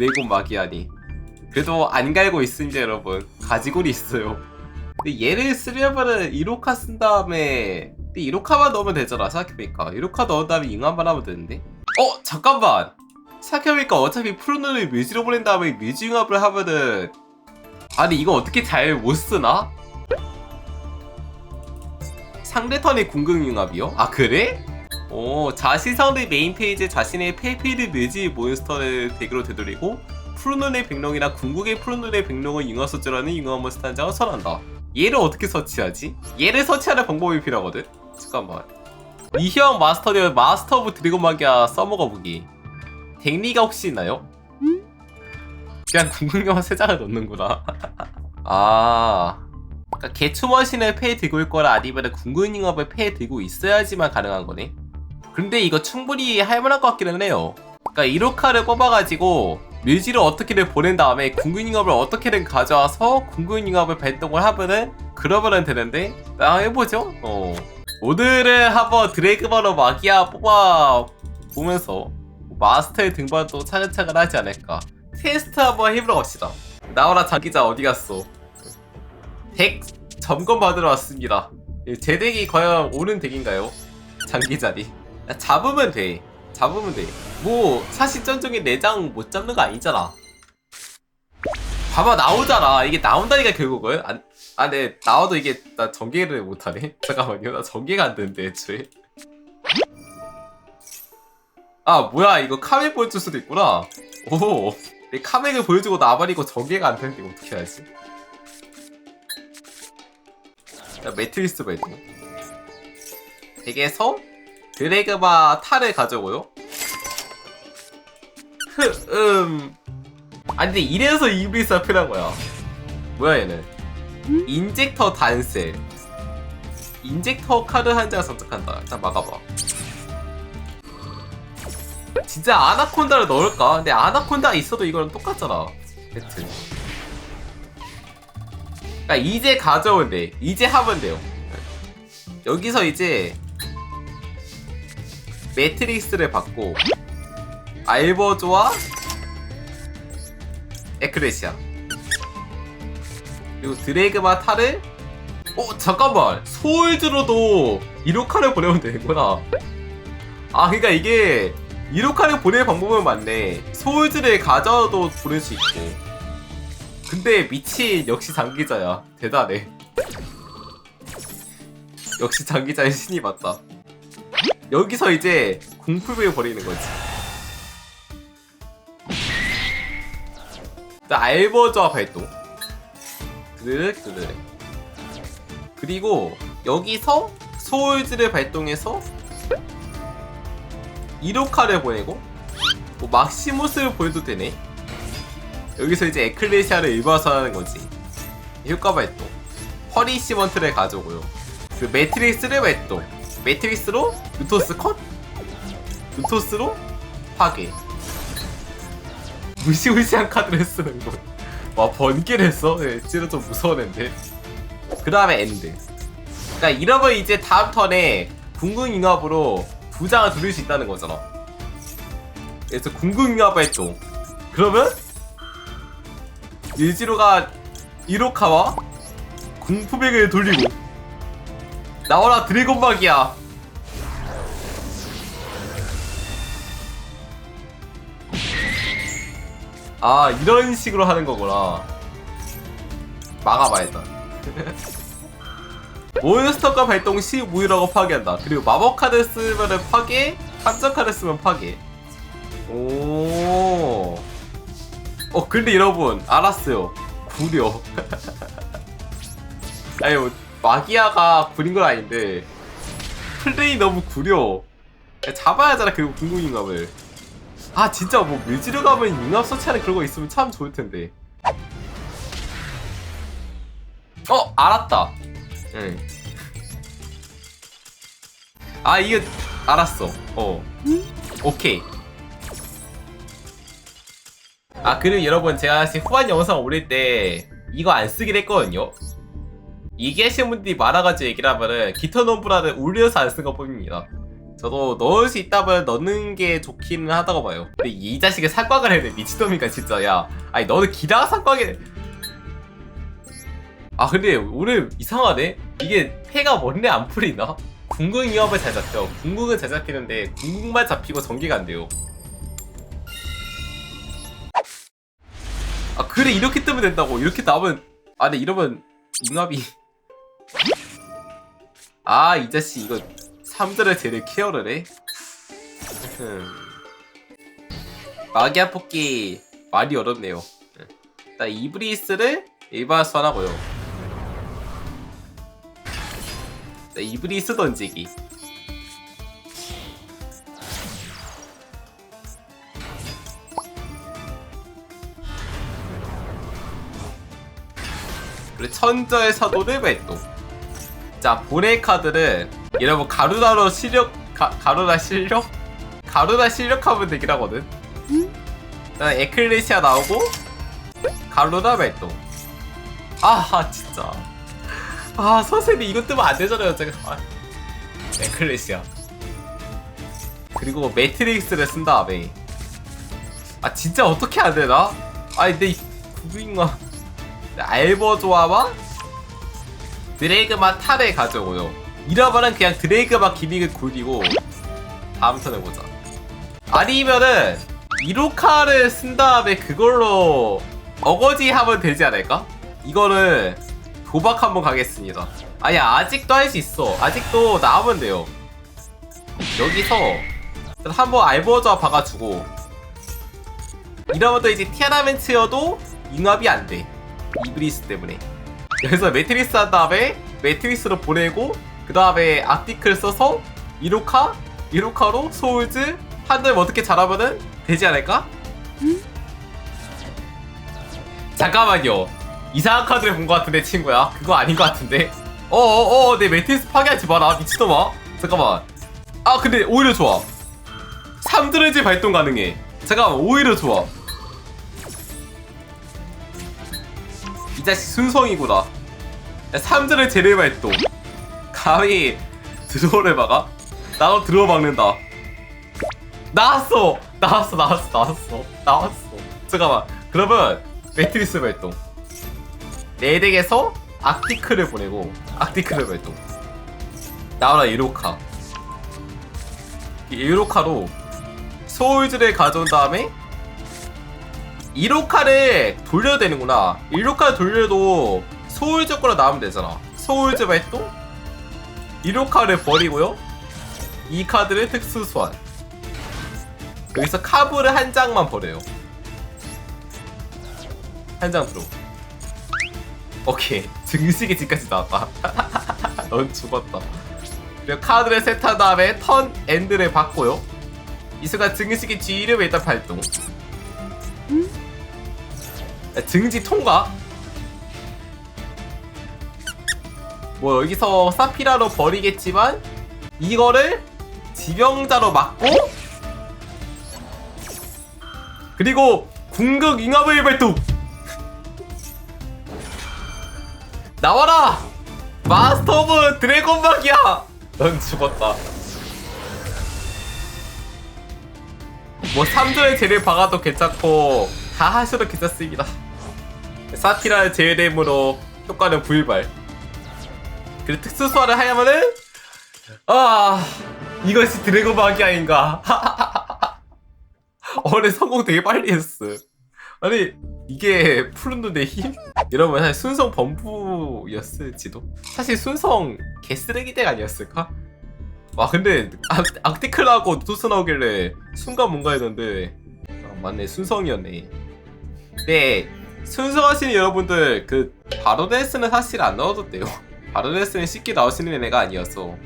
드래곤 마기아니 그래도 안 갈고 있습니다 여러분 가지고 있어요 근데 얘를 쓰려면은 이로카 쓴 다음에 근데 이로카만 넣으면 되잖아 생각해보니까 이로카 넣은 다음에 잉한번 하면 되는데 어 잠깐만 생각해보니까 어차피 푸른눈을 뮤지로 보낸 다음에 뮤지 융합을 하면은 아니 이거 어떻게 잘 못 쓰나? 상대 턴의 궁극 융합이요? 아 그래? 오 상대 메인 페이지에 자신의 페이피드 뮤지 몬스터를 덱으로 되돌리고 푸른눈의 백룡이나 궁극의 푸른눈의 백룡을 소재라는 융합 몬스터 한 장을 선한다 얘를 어떻게 서치하지? 얘를 서치하는 방법이 필요하거든? 잠깐만 이형 마스터리얼 마스터 오브 드래곤 마기아 써먹어보기 덱리가 혹시 있나요? 그냥 궁극용화 세 장을 넣는구나 아 그러니까 개추머신을 패에 들고 있 거라 아니면 궁극융합을 패에 들고 있어야지만 가능한 거네 근데 이거 충분히 할만할 것 같기는 해요. 그러니까 이로카를 뽑아가지고 뮤지를 어떻게든 보낸 다음에 궁극융합을 어떻게든 가져와서 궁극융합을 발동을 하면은 그러면은 되는데? 나 해보죠. 어. 오늘은 한번 드래그바로 마기아 뽑아 보면서 마스터의 등반도 차근차근 하지 않을까. 테스트 한번 해보러 갑시다. 나와라 자기자 어디 갔어? 덱 점검 받으러 왔습니다. 제 덱이 과연 옳은 덱인가요? 장기자리 잡으면 돼 잡으면 돼 뭐 사실 전종에 내장 못 잡는 거 아니잖아 봐봐 나오잖아 이게 나온다니까 결국은 안, 아, 네, 나와도 이게, 나 전개를 못하네? 잠깐만요, 나 전개가 안 되는데, 애초에. 아, 뭐야, 이거 카메 보여줄 수도 있구나. 오, 내 카메를 보여주고 나발이고 전개가 안 되는데, 이거 어떻게 하지? 자, 매트리스 베드. 덱에서 드래그바 탈을 가져오고요. 흐, 음. 아니, 근데 이래서 이브리스가 필요한 거야. 뭐야, 얘는. 인젝터 단셀 인젝터 카드 한 장 선택한다 일단 막아봐 진짜 아나콘다를 넣을까? 근데 아나콘다 있어도 이거랑 똑같잖아 배트 그러니까 이제 가져오면 돼 이제 하면 돼요 여기서 이제 매트릭스를 받고 알버조와 에크레시아. 그리고 드래그마 탈을 어 잠깐만! 소울즈로도 이로카를 보내면 되는구나. 아 그러니까 이게 이로카를 보낼 방법은 맞네. 소울즈를 가져도 보낼 수 있고. 근데 미친 역시 장기자야. 대단해. 역시 장기자의 신이 맞다 여기서 이제 궁풀을 버리는 거지. 자 알버저와 발동. 드르륵 드르륵 그리고 여기서 소울즈를 발동해서 이로카를 보내고 뭐 막시무스를 보여도 되네. 여기서 이제 에클레시아를 일반화하는 거지. 효과 발동. 허리시먼트를 가져오고요. 그 매트릭스를 발동 매트릭스로 루토스 컷? 루토스로 파괴. 무시무시한 카드를 쓰는 거. 와 번개를 했어? 네, 진짜 좀 무서운 앤데. 그 다음에 엔드. 그니까 이러면 이제 다음 턴에 궁극융합으로 두 장을 돌릴 수 있다는 거잖아. 그래서 궁극융합을 했죠 그러면 일지로가 이로카와 궁푸백을 돌리고 나와라 드래곤박이야. 아 이런 식으로 하는 거구나. 막아봐 일단. 몬스터가 발동 시 무효라고 파괴한다. 그리고 마법 카드 쓰면 파괴 함정 카드 쓰면 파괴. 오. 어 근데 여러분 알았어요. 구려. 뭐 마기아가 구린 건 아닌데 플레이 너무 구려 잡아야 하잖아 그 궁극인감을 아 진짜 뭐 뮤지르 가면 융합 서치하는 그런 거 있으면 참 좋을 텐데. 어 알았다. 응. 아 이거 알았어. 어. 오케이. 아 그리고 여러분 제가 사실 후반 영상 올릴 때 이거 안 쓰긴 했거든요. 얘기하시는 분들이 많아가지고 얘기를 하면은 기터 넘브라는 울려서 안쓴거 뿐입니다. 저도 넣을 수 있다면 넣는 게 좋기는 하다고 봐요. 근데 이 자식이 삭박을 해야 돼. 미친놈이니까 진짜. 야, 아니 너는 기다가 삭박해. 아 근데 오늘 이상하네. 이게 패가 원래 안 풀리나? 궁극 위협을 잘 잡혀. 궁극은 잘 잡히는데 궁극만 잡히고 전개가 안 돼요. 아 그래 이렇게 뜨면 된다고. 이렇게 나오면 아 근데 이러면 잉압이 아 이 자식 이거 삼들의 쟤를 케어를 해? 흠. 마기아 뽑기 말이 어렵네요. 일단 이브리스를 수환하고요. 자, 이브리스 던지기. 그리고 천저의 사도를 발동. 자, 보낼 카드는 여러분 가루나로 실력 가, 가루나 실력? 가루나 실력하면 되긴 하거든. 일단 에클레시아 나오고 가루나 발동. 아 진짜. 아 선생님 이거 뜨면 안 되잖아요 제가. 아, 에클레시아. 그리고 매트릭스를 쓴 다음에 아 진짜 어떻게 안 되나? 아니 근데 이 구빙마 알버 조아와 드레이그마 탈을 가져오요. 이러면은 그냥 드레이그마 기믹을 굴리고 다음 턴에 보자. 아니면은 이로카를 쓴 다음에 그걸로 어거지 하면 되지 않을까? 이거는 도박 한번 가겠습니다. 아니야 아직도 할 수 있어. 아직도 나오면 돼요. 여기서 한번 알버조아 박아주고 이러면 또 이제 티아나멘츠여도 융합이 안 돼. 이브리스 때문에. 그래서 매트리스 한 다음에 매트리스로 보내고 그 다음에 아티클 써서 이로카 이로카로 소울즈 한들 어떻게 잘하면은 되지 않을까? 잠깐만요. 이상한 카드를 본 것 같은데 친구야. 그거 아닌 것 같은데. 어어어 내 매트리스 파괴하지 마라. 미친놈아. 잠깐만. 아 근데 오히려 좋아. 3드레지 발동 가능해. 잠깐만 오히려 좋아 이 자식 순성이구나. 3들을 제레 발동. 감히 드로우를 막아? 나도 드로우 막는다. 나왔어! 나왔어, 나왔어, 나왔어. 나왔어. 잠깐만. 그러면 매트리스 발동. 내 덱에서 아티크를 보내고 아티크를 발동. 나와라 이로카. 이 이로카로 소울즈를 가져온 다음에 1호카를 돌려야 되는구나. 1호카 돌려도 소울즈 거로 나오면 되잖아. 소울즈 발동 1호카를 버리고요. 이 카드를 특수 소환. 여기서 카브를 한 장만 버려요. 한 장 들어. 오케이. 증식의 집까지 나왔다. 넌 죽었다. 그리고 카드를 세트한 다음에 턴 엔드를 받고요. 이 순간 증식의 G를 일단 발동 증지 통과. 뭐 여기서 사피라로 버리겠지만 이거를 지병자로 막고 그리고 궁극 잉합의 발동! 나와라! 마스터 오브 드래곤박이야! 넌 죽었다. 뭐 3조의 재를 박아도 괜찮고 다 하셔도 괜찮습니다. 사티라를 제외됨으로 효과는 불발. 그리고 특수 소환을 하려면은 아 이것이 드래곤 마기 아닌가. 어제 성공 되게 빨리 했어. 아니 이게 푸른 눈의 힘? 여러분 사실 순성 범부였을지도. 사실 순성 개쓰레기 덱 아니었을까? 와 근데 악, 악티클하고 노토스 나오길래 순간 뭔가 했는데 아, 맞네 순성이었네 네 순성하시는 여러분들 그 바로데스는 사실 안 넣어도 돼요. 바로데스는 쉽게 있는 애가 아니어서